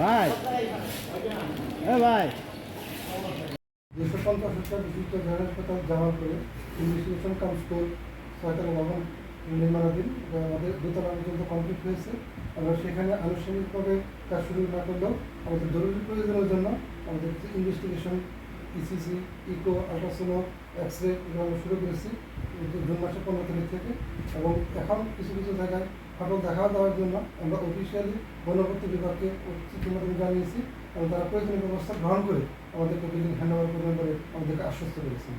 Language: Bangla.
ভাই এ ভাই দুশো পঞ্চাশ হাজার বিশিষ্ট জেলা হাসপাতাল জামালপুরে ইনভেস্টিগেশন কাম স্কুল ছয়তলা ভবন নির্মাণাধীন যা আমাদের দোতলা পর্যন্ত কমপ্লিট হয়েছে। আমরা সেখানে আনুষ্ঠানিকভাবে কাজ শুরু না করলেও আমাদের জরুরি প্রয়োজনের জন্য আমাদের investigation ECG echo ultrasono X ray এগুলো আমরা শুরু করেছি জুন মাসের পনেরো তারিখ থেকে। এবং এখন কিছু কিছু জায়গায় ফাটল দেখা দেওয়ার জন্য আমরা অফিসিয়ালি গণপূর্ত বিভাগকে মাধ্যমে জানিয়েছি এবং তারা প্রয়োজনীয় ব্যবস্থা গ্রহণ করে আমাদেরকে বিল্ডিং হ্যান্ড ওভার করবেন বলে আমাদেরকে আশ্বস্ত করেছেন।